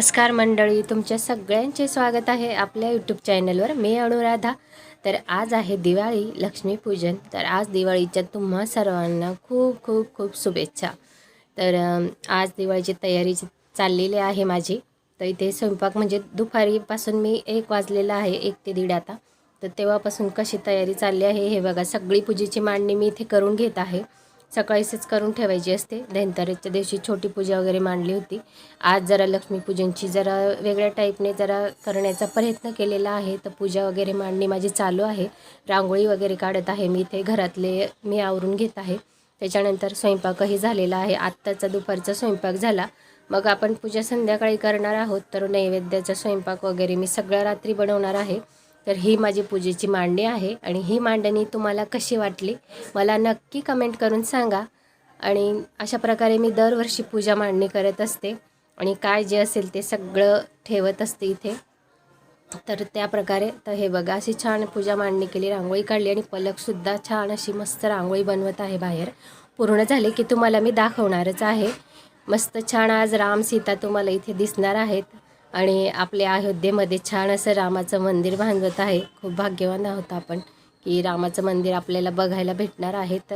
नमस्कार मंडळी तुमच्या सगळ्यांचे स्वागत आहे आपल्या यूट्यूब चॅनलवर मी अनुराधा. तर आज आहे दिवाळी लक्ष्मीपूजन. तर आज दिवाळीच्या तुम्हा सर्वांना खूप खूप खूप शुभेच्छा. तर आज दिवाळीची तयारी चाललेली आहे माझी तर इथे स्वयंपाक म्हणजे दुपारीपासून मी एक वाजलेला आहे एक ते दीड आता. तर तेव्हापासून कशी तयारी चालली आहे हे बघा. सगळी पूजेची मांडणी मी इथे करून घेत आहे. सकाळीच करून ठेवायची असते. धनतरेच्या दिवशी छोटी पूजा वगैरे मांडली होती. आज जरा लक्ष्मीपूजनची जरा वेगळ्या टाईपने जरा करण्याचा प्रयत्न केलेला आहे. तर पूजा वगैरे मांडणी माझी चालू आहे. रांगोळी वगैरे काढत आहे. मी इथे घरातले मी आवरून घेत आहे. त्याच्यानंतर स्वयंपाकही झालेला आहे. आत्ताचा दुपारचा स्वयंपाक झाला. मग आपण पूजा संध्याकाळी करणार आहोत. तर नैवेद्याचा स्वयंपाक वगैरे मी सगळ्या रात्री बनवणार आहे. तर ही माझी पूजेची मांडणी आहे आणि ही मांडणी तुम्हाला कशी वाटली मला नक्की कमेंट करून सांगा. आणि अशा प्रकारे मी दरवर्षी पूजा मांडणी करत असते आणि काय जे असेल ते सगळं ठेवत असते इथे. तर त्या प्रकारे तर हे बघा अशी छान पूजा मांडणी केली रांगोळी काढली आणि पलकसुद्धा छान अशी मस्त रांगोळी बनवत आहे बाहेर. पूर्ण झाले की तुम्हाला मी दाखवणारच आहे. मस्त छान आज राम सीता तुम्हाला इथे दिसणार आहेत. आणि आपल्या अयोध्येमध्ये छान असं रामाचं मंदिर बांधवत आहे. खूप भाग्यवान आहोत आपण की रामाचं मंदिर आपल्याला बघायला भेटणार आहेत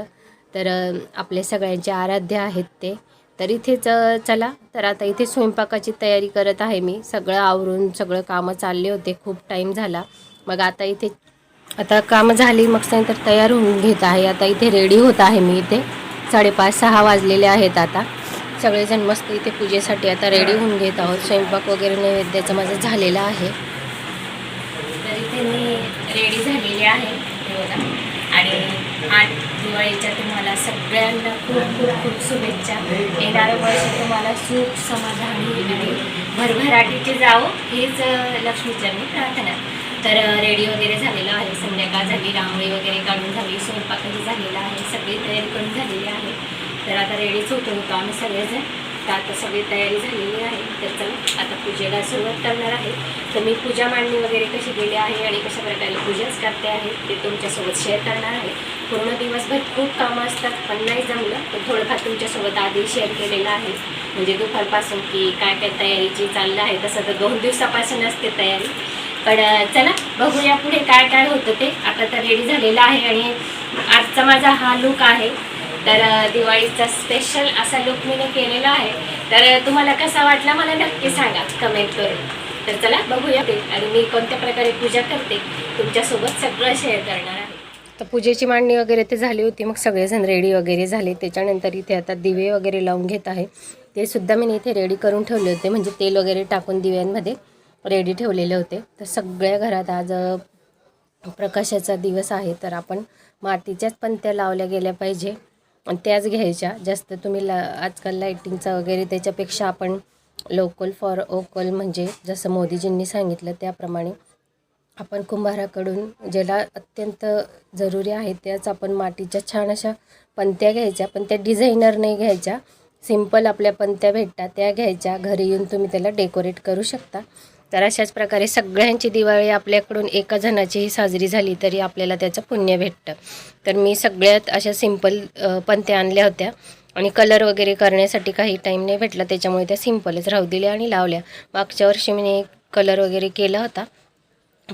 तर आपले सगळ्यांचे आराध्य आहेत ते. तर इथेच चला. तर आता इथे स्वयंपाकाची तयारी करत आहे मी. सगळं आवरून सगळं कामं चालले होते. खूप टाईम झाला. मग आता इथे आता कामं झाली. मग नंतर तयार होऊन घेत आहे. आता इथे रेडी होत आहे मी इथे. साडेपाच सहा वाजलेले आहेत आता. सगळेजण मस्त इथे पूजेसाठी आता रेडी होऊन घेत आहोत. स्वयंपाक वगैरे नैवेद्याचं माझं झालेलं आहे. तर इथे मी रेडी झालेली आहे आणि आज दिवाळीच्या तुम्हाला सगळ्यांना खूप खूप खूप शुभेच्छा. येणारं वर्ष तुम्हाला सुख समाधानी आणि भरभराटीचे जावो हीच अं, लक्ष्मीचरणी प्रार्थना. तर रेडी वगैरे झालेलं आहे. संध्याकाळ झाली रांगोळी वगैरे काढून झाली स्वयंपाकही झालेला आहे. सगळी तयारी करून झालेली आहे. तर आता रेडीच होतो होतो आम्ही सगळेजण. तर आता सगळी तयारी झालेली आहे. तर चला आता पूजेला सुरुवात करणार आहे. तर मी पूजा मांडणी वगैरे कशी केली आहे आणि कशा प्रकारे पूजाच करते आहे ते तुमच्यासोबत शेअर करणार आहे. पूर्ण दिवसभर खूप कामं असतात पण नाही जमलं. तर थोडंफार तुमच्यासोबत आधी शेअर केलेलं आहे. म्हणजे दुपारपासून की काय काय तयारीची चाललं आहे. तसं तर दोन दिवसापासून असते तयारी. पण चला बघूया पुढे काय काय होतं ते. आता तर रेडी झालेलं आहे आणि आजचा माझा हा लुक आहे. तर दिवाळीचा स्पेशल असा लुक मी केलेला आहे. तर तुम्हाला कसा वाटला मला नक्की सांगा कमेंट करून. तर चला बघूया ते. आणि मी कोणत्या प्रकारे पूजा करते तुमच्यासोबत सगळं शेअर करणार आहे. तर पूजेची मांडणी वगैरे ते झाली होती. मग सगळेजण रेडी वगैरे झाले. त्याच्यानंतर इथे आता दिवे वगैरे लावून घेत आहे. ते सुद्धा मी इथे रेडी करून ठेवले होते. म्हणजे तेल वगैरे टाकून दिव्यांमध्ये रेडी ठेवलेले होते. तर सगळ्या घरात आज प्रकाशाचा दिवस आहे. तर आपण मातीच्याच पण त्या लावल्या गेल्या पाहिजे. त्याच घ्यायच्या. जास्त तुम्ही ला आजकाल लाईटिंगचा वगैरे त्याच्यापेक्षा आपण लोकल फॉर ओकल म्हणजे जसं मोदीजींनी सांगितलं त्याप्रमाणे आपण कुंभाराकडून ज्याला अत्यंत जरुरी आहे त्याच आपण मातीच्या छान अशा पंत्या घ्यायच्या. पण त्या डिझायनर नाही घ्यायच्या. सिंपल आपल्या पंत्या भेटतात त्या घ्यायच्या. घरी येऊन तुम्ही त्याला डेकोरेट करू शकता. तर अशाच प्रकारे सगळ्यांची दिवाळी आपल्याकडून एका जणाचीही साजरी झाली तरी आपल्याला त्याचं पुण्य भेटतं. तर मी सगळ्यात अशा सिंपल पणत्या आणल्या होत्या. आणि कलर वगैरे करण्यासाठी काही टाईम नाही भेटला त्याच्यामुळे त्या सिम्पलच राहू दिल्या आणि लावल्या. मागच्या वर्षी मी कलर वगैरे केला होता.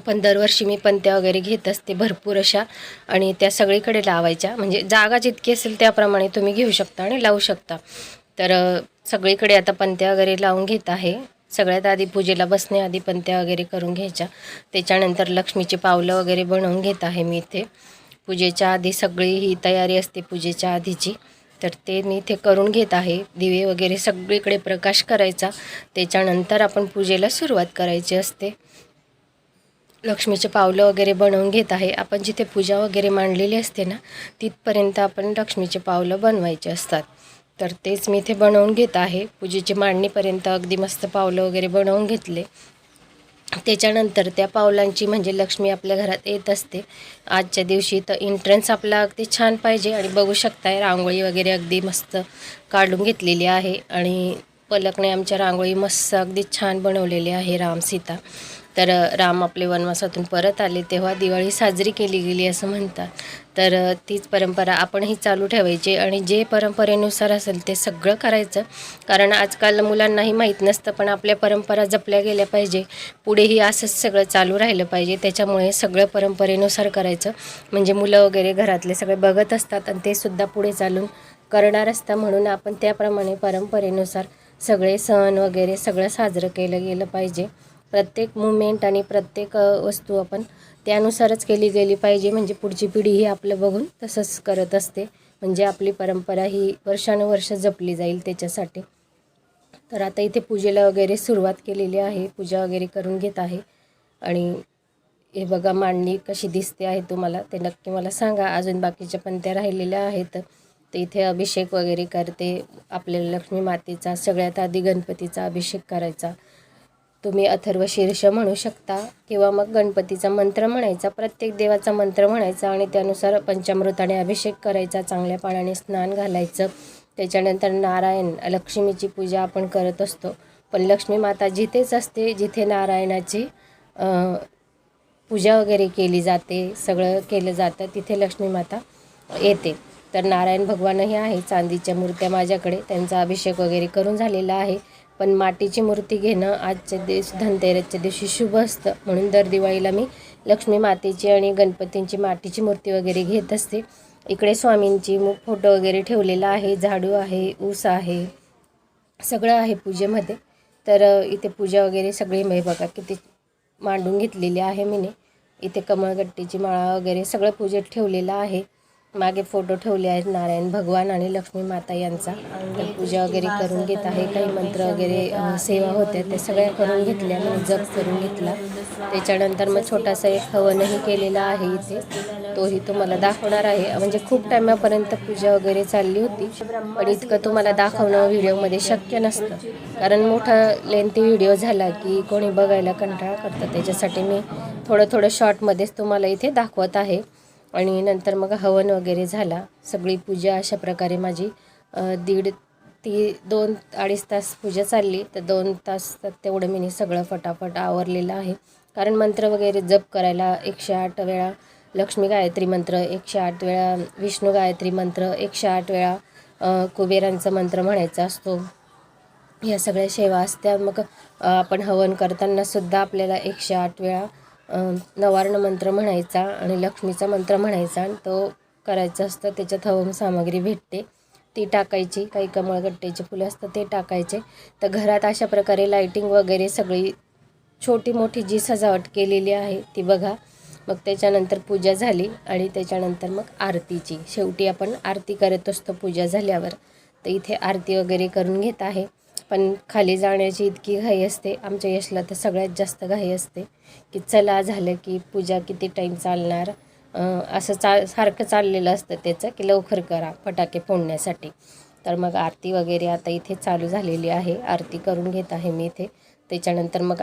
पण दरवर्षी मी पंत्या वगैरे घेत असते भरपूर अशा. आणि त्या सगळीकडे लावायच्या. म्हणजे जागा जितकी असेल त्याप्रमाणे तुम्ही घेऊ शकता आणि लावू शकता. तर सगळीकडे आता पंत्या वगैरे लावून घेत आहे. सगळ्यात आधी पूजेला बसण्याआधी पंत्या वगैरे करून घ्यायच्या. त्याच्यानंतर लक्ष्मीची पावलं वगैरे बनवून घेत आहे मी इथे. पूजेच्या आधी सगळी ही तयारी असते पूजेच्या आधीची. तर ते मी इथे करून घेत आहे. दिवे वगैरे सगळीकडे प्रकाश करायचा. त्याच्यानंतर आपण पूजेला सुरुवात करायची असते. लक्ष्मीचे पावलं वगैरे बनवून घेत आहे. आपण जिथे पूजा वगैरे मांडलेली असते ना तिथपर्यंत आपण लक्ष्मीचे पावलं बनवायचे असतात. तर तेच मी इथे बनवून घेत आहे. पूजेची मांडणीपर्यंत अगदी मस्त पावलं वगैरे बनवून घेतले. त्याच्यानंतर त्या पावलांची म्हणजे लक्ष्मी आपल्या घरात येत असते. आजच्या दिवशी तर एंट्रन्स आपला अगदी छान पाहिजे आणि बघू शकताय रांगोळी वगैरे अगदी मस्त काढून घेतलेली आहे. आणि पलकने आमच्या रांगोळी मस्त अगदी छान बनवलेली आहे राम सीता. तर राम आपले वनवासातून परत आले तेव्हा दिवाळी साजरी केली गेली असं म्हणतात. तर तीच परंपरा आपणही चालू ठेवायची आणि जे परंपरेनुसार असेल ते सगळं करायचं. कारण आजकाल मुलांनाही माहीत नसतं पण आपल्या परंपरा जपल्या गेल्या पाहिजे. पुढेही असंच सगळं चालू राहिलं पाहिजे. त्याच्यामुळे सगळं परंपरेनुसार करायचं. म्हणजे मुलं वगैरे घरातले सगळे बघत असतात आणि ते सुद्धा पुढे चालून करणार असतं म्हणून आपण त्याप्रमाणे परंपरेनुसार सगळे सण वगैरे सगळं साजरं केलं गेलं पाहिजे. प्रत्येक मुवमेंट आणि प्रत्येक वस्तू आपण त्यानुसारच केली गेली पाहिजे. म्हणजे पुढची पिढी ही आपलं बघून तसंच करत असते. म्हणजे आपली परंपरा ही वर्षानुवर्ष जपली जाईल त्याच्यासाठी. तर आता इथे पूजेला वगैरे सुरुवात केलेली आहे. पूजा वगैरे करून घेत आहे. आणि हे बघा मांडणी कशी दिसते आहे तुम्हाला ते नक्की मला सांगा. अजून बाकीच्या पण त्या राहिलेल्या आहेत. तर इथे अभिषेक वगैरे करते. आपल्याला लक्ष्मी मातेचा सगळ्यात आधी गणपतीचा अभिषेक करायचा. तुम्ही अथर्व शीर्ष म्हणू शकता किंवा मग गणपतीचा मंत्र म्हणायचा प्रत्येक देवाचा मंत्र म्हणायचा आणि त्यानुसार पंचामृताने अभिषेक करायचा चांगल्या पाण्याने स्नान घालायचं. त्याच्यानंतर नारायण लक्ष्मीची पूजा आपण करत असतो. पण लक्ष्मी माता जिथेच असते जिथे नारायणाची पूजा वगैरे केली जाते सगळं केलं जातं तिथे लक्ष्मी माता येते. तर नारायण भगवानही आहे चांदीच्या मूर्त्या माझ्याकडे त्यांचा अभिषेक वगैरे करून झालेला आहे. पण मातीची मूर्ती घेणं आजच्या दिवस धनतेरसच्या दिवशी शुभ असतं. म्हणून दर दिवाळीला मी लक्ष्मी मातेची आणि गणपतींची मातीची मूर्ती वगैरे घेत असते. इकडे स्वामींची मु फोटो वगैरे ठेवलेला आहे. झाडू आहे ऊस आहे सगळं आहे पूजेमध्ये. तर इथे पूजा वगैरे सगळी मी बघा किती मांडून घेतलेली आहे मीने इथे कमळगट्टीची माळा वगैरे सगळं पूजेत ठेवलेलं आहे. मागे फोटो ठेवले आहेत नारायण भगवान आणि लक्ष्मी माता यांचा. तर पूजा वगैरे करून घेत आहे. काही मंत्र वगैरे सेवा होत्या ते सगळ्या करून घेतल्या. मी जप करून घेतला. त्याच्यानंतर मग छोटासा एक हवनही केलेला आहे इथे. तोही तुम्हाला दाखवणार आहे. म्हणजे खूप टायमापर्यंत पूजा वगैरे चालली होती. पण इतकं तुम्हाला दाखवणं व्हिडिओमध्ये शक्य नसतं. कारण मोठा लेंथी व्हिडिओ झाला की कोणी बघायला कंटाळा करतं. त्याच्यासाठी मी थोडं थोडं शॉर्टमध्येच तुम्हाला इथे दाखवत आहे. आणि नंतर मग हवन वगैरे झाला. सगळी पूजा अशा प्रकारे माझी दीड ती दोन अडीच तास पूजा चालली. तर दोन तास तेवढं मी सगळं फटाफट आवरलेलं आहे. कारण मंत्र वगैरे जप करायला एकशे आठ वेळा लक्ष्मी गायत्री मंत्र एकशे आठ वेळा विष्णू गायत्री मंत्र एकशे आठ वेळा कुबेरांचा मंत्र म्हणायचा असतो. या सगळ्या सेवा असत्या. मग आपण हवन करताना सुद्धा आपल्याला एकशे आठ वेळा नवार्ण मंत्र म्हणायचा आणि लक्ष्मीचा मंत्र म्हणायचा आणि तो करायचा असतं त्याच्यात हवम सामग्री भेटते. ती टाकायची काही कमळगट्ट्याचे फुलं असतं ते टाकायचे. तर घरात अशा प्रकारे लाईटिंग वगैरे सगळी छोटी मोठी जी सजावट केलेली आहे ती बघा. मग त्याच्यानंतर पूजा झाली आणि त्याच्यानंतर मग आरतीची. शेवटी आपण आरती करत असतो पूजा झाल्यावर. तर इथे आरती वगैरे करून घेत आहे. पण खाली जाण्याची इतकी घाई असते. आमच्या यशला तर सगळ्यात जास्त घाई असते की चला झालं की पूजा किती टाईम चालणार? असं चा सारखं चाललेलं असतं त्याचं की लवकर करा फटाके फोडण्यासाठी. तर मग आरती वगैरे आता इथे चालू झालेली आहे. आरती करून घेत आहे मी इथे. त्याच्यानंतर मग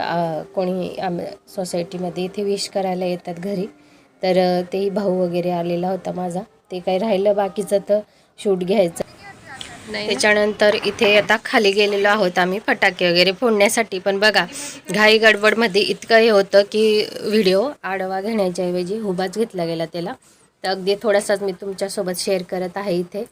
कोणी आम सोसायटीमध्ये इथे विश करायला येतात घरी. तर तेही भाऊ वगैरे आलेला होता माझा. ते काही राहिलं बाकीचं तर शूट घ्यायचं. त्याच्यानंतर इथे आता खाली गेलेलो आहोत आम्ही फटाके वगैरे फोडण्यासाठी. पण बघा घाई गडबडमध्ये इतकं हे होतं की व्हिडिओ आडवा घेण्याच्या ऐवजी उभाच घेतला गेला त्याला. तर अगदी थोडासाच मी तुमच्यासोबत शेअर करत आहे इथे.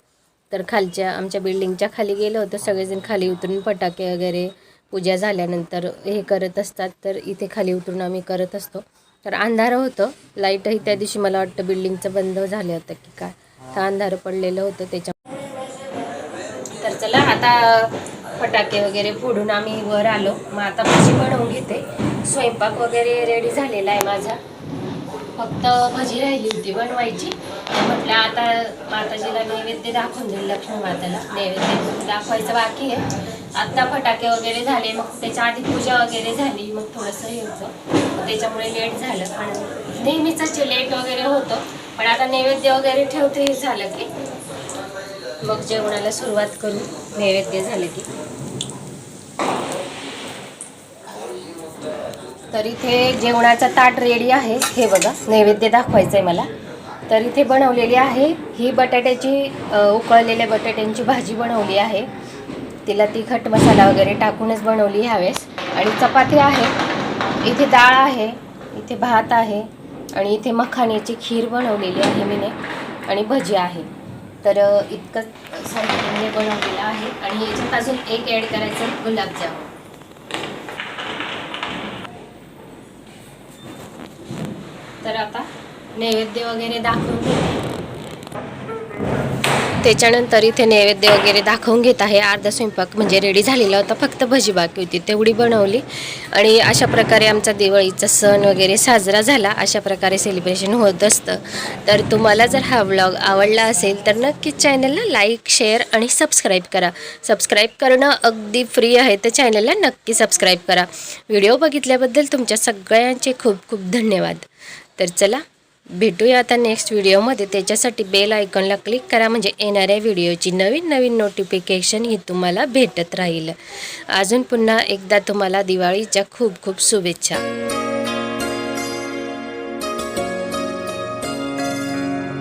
तर खालच्या आमच्या बिल्डिंगच्या खाली गेलो होतं. सगळेजण खाली उतरून फटाके वगैरे पूजा झाल्यानंतर हे करत असतात. तर इथे खाली उतरून आम्ही करत असतो. तर अंधार होतं. लाईटही त्या दिवशी मला वाटतं बिल्डिंगचं बंद झालं होतं की काय. तर अंधार पडलेलं होतं त्याच्या आता फटाके वगैरे फोडून आम्ही वर आलो. मग आता भाजी बनवून घेते. स्वयंपाक वगैरे रेडी झालेला आहे माझा. फक्त भाजी राहिली होती बनवायची. म्हटलं आता माताजीला नैवेद्य दाखवून देईल लक्ष्मी माताला. नैवेद्य दाखवायचं बाकी आहे. आत्ता फटाके वगैरे झाले. मग त्याच्या आधी पूजा वगैरे झाली. मग थोडंसं हे होतं. त्याच्यामुळे लेट झालं. पण नेहमीच लेट वगैरे होतं. पण आता नैवेद्य वगैरे ठेवते हे झालं की मग जेवणाला सुरुवात करू. नैवेद्य झाले की. तर इथे जेवणाचा ताट रेडी आहे. हे बघा नैवेद्य दाखवायचं आहे मला. तर इथे बनवलेली आहे. ही बटाट्याची उकळलेल्या बटाट्यांची भाजी बनवली आहे. तिला तिखट मसाला वगैरे टाकूनच बनवली ह्यावेळेस. आणि चपाती आहे. इथे डाळ आहे. इथे भात आहे. आणि इथे मखाण्याची खीर बनवलेली आहे मीने. आणि भजी आहे. तर इतकं साहित्य मी बनवलेलं आहे आणि याच्यात अजून एक ॲड करायचं गुलाबजामुन. तर आता नैवेद्य वगैरे दाखवून घेते त्याच्यानंतर इथे नैवेद्य वगैरे दाखवून घेत आहे. अर्धा स्वयंपाक म्हणजे रेडी झालेला होता. फक्त भजी बाकी होती. तेवढी बनवली. आणि अशा प्रकारे आमचा दिवाळीचा सण वगैरे साजरा झाला. अशा प्रकारे सेलिब्रेशन होत असतं. तर तुम्हाला जर हा व्लॉग आवडला असेल तर नक्कीच चॅनलला लाईक शेअर आणि सबस्क्राईब करा. सबस्क्राईब करणं अगदी फ्री आहे तर चॅनलला नक्की सबस्क्राईब करा. व्हिडिओ बघितल्याबद्दल तुमच्या सगळ्यांचे खूप खूप धन्यवाद. तर चला भेटूया आता नेक्स्ट व्हिडिओमध्ये त्याच्यासाठी बेल आयकॉनला क्लिक करा. म्हणजे येणाऱ्या व्हिडिओची नवीन नवीन नोटिफिकेशन ही तुम्हाला भेटत राहील. अजून पुन्हा एकदा तुम्हाला दिवाळीच्या खूप खूप शुभेच्छा.